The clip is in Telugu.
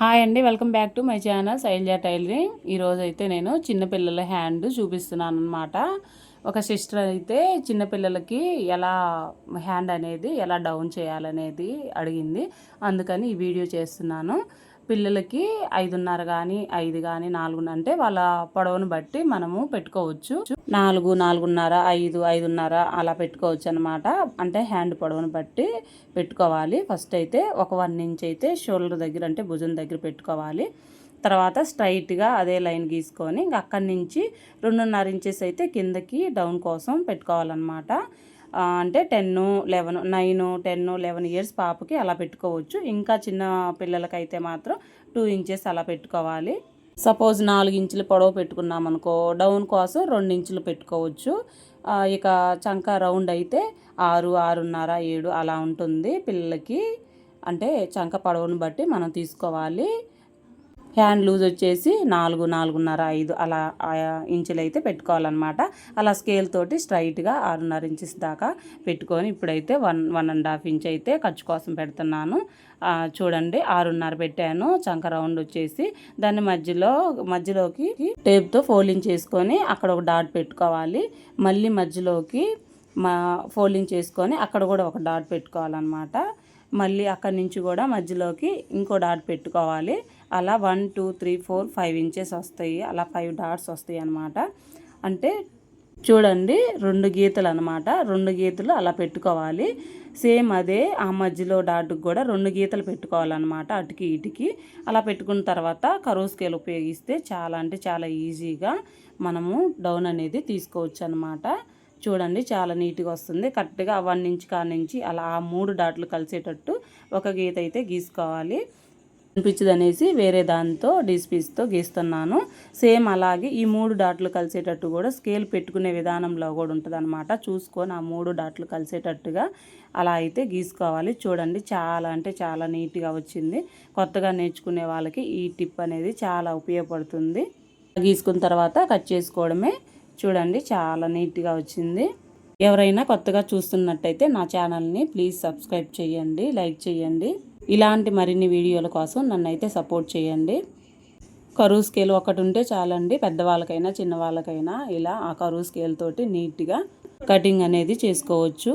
హాయ్ అండి welcome back to my channel Shailaja tailoring. ఈరోజు అయితే నేను చిన్నపిల్లల హ్యాండ్ చూపిస్తున్నాను అనమాట ఒక సిస్టర్ అయితే చిన్నపిల్లలకి ఎలా హ్యాండ్ అనేది ఎలా డౌన్ చేయాలనేది అడిగింది. అందుకని ఈ వీడియో చేస్తున్నాను. పిల్లలకి ఐదున్నర కానీ ఐదు కానీ నాలుగు అంటే వాళ్ళ పొడవును బట్టి మనము పెట్టుకోవచ్చు. నాలుగు నాలుగున్నర ఐదు ఐదున్నర అలా పెట్టుకోవచ్చు అనమాట అంటే హ్యాండ్ పొడవును బట్టి పెట్టుకోవాలి. ఫస్ట్ అయితే ఒక వన్ ఇంచ్ అయితే షోల్డర్ దగ్గర అంటే భుజం దగ్గర పెట్టుకోవాలి. తర్వాత స్ట్రైట్గా అదే లైన్ గీసుకొని ఇంక అక్కడి నుంచి రెండున్నర ఇంచెస్ అయితే కిందకి డౌన్ కోసం పెట్టుకోవాలన్నమాట. అంటే ten eleven nine ten eleven years పాపకి అలా పెట్టుకోవచ్చు. ఇంకా చిన్న పిల్లలకైతే మాత్రం టూ ఇంచెస్ అలా పెట్టుకోవాలి. సపోజ్ నాలుగు ఇంచులు పొడవు పెట్టుకున్నాం అనుకో డౌన్ కోసం రెండు ఇంచులు పెట్టుకోవచ్చు. ఇక చంక రౌండ్ అయితే ఆరు ఆరున్నర ఏడు అలా ఉంటుంది పిల్లలకి. అంటే చంక పొడవును బట్టి మనం తీసుకోవాలి. హ్యాండ్ లూజ్ వచ్చేసి నాలుగు నాలుగున్నర ఐదు అలా ఇంచులు అయితే పెట్టుకోవాలన్నమాట. అలా స్కేల్ తోటి స్ట్రైట్గా ఆరున్నర ఇంచెస్ దాకా పెట్టుకొని ఇప్పుడైతే one one and half inch అయితే ఖర్చు కోసం పెడుతున్నాను. చూడండి ఆరున్నర పెట్టాను. చంక రౌండ్ వచ్చేసి దాన్ని మధ్యలో మధ్యలోకి టేప్తో ఫోల్డింగ్ చేసుకొని అక్కడ ఒక డాట్ పెట్టుకోవాలి. మళ్ళీ మధ్యలోకి మా ఫోల్డింగ్ చేసుకొని అక్కడ కూడా ఒక డాట్ పెట్టుకోవాలన్నమాట. మళ్ళీ అక్కడి నుంచి కూడా మధ్యలోకి ఇంకో డాట్ పెట్టుకోవాలి. అలా one two three four five inches వస్తాయి. అలా ఫైవ్ డాట్స్ వస్తాయి అనమాట అంటే చూడండి రెండు గీతలు అనమాట రెండు గీతలు అలా పెట్టుకోవాలి. సేమ్ అదే ఆ మధ్యలో డాట్కి కూడా రెండు గీతలు పెట్టుకోవాలన్నమాట అటుకి ఇటుకి. అలా పెట్టుకున్న తర్వాత కరువు స్కేల్ ఉపయోగిస్తే చాలా అంటే చాలా ఈజీగా మనము డౌన్ అనేది తీసుకోవచ్చు అనమాట చూడండి చాలా నీట్గా వస్తుంది. కరెక్ట్గా వన్ ఇంచ్ కా నుంచి అలా ఆ మూడు డాట్లు కలిసేటట్టు ఒక గీత అయితే గీసుకోవాలి. అనిపించదు అనేసి వేరే దాంతో డిస్పీస్తో గీస్తున్నాను. సేమ్ అలాగే ఈ మూడు డాట్లు కలిసేటట్టు కూడా స్కేల్ పెట్టుకునే విధానంలో కూడా ఉంటుంది అనమాట చూసుకొని ఆ మూడు డాట్లు కలిసేటట్టుగా అలా అయితే గీసుకోవాలి. చూడండి చాలా అంటే చాలా నీట్గా వచ్చింది. కొత్తగా నేర్చుకునే వాళ్ళకి ఈ టిప్ అనేది చాలా ఉపయోగపడుతుంది. గీసుకున్న తర్వాత కట్ చేసుకోవడమే. చూడండి చాలా నీట్గా వచ్చింది. ఎవరైనా కొత్తగా చూస్తున్నట్టయితే నా ఛానల్ని ప్లీజ్ సబ్స్క్రైబ్ చేయండి లైక్ చేయండి. ఇలాంటి మరిన్ని వీడియోల కోసం నన్ను అయితే సపోర్ట్ చేయండి. కరువు స్కేల్ ఒకటి ఉంటే చాలండి. పెద్దవాళ్ళకైనా చిన్నవాళ్ళకైనా ఇలా ఆ కరువు స్కేల్ తోటి నీట్గా కటింగ్ అనేది చేసుకోవచ్చు.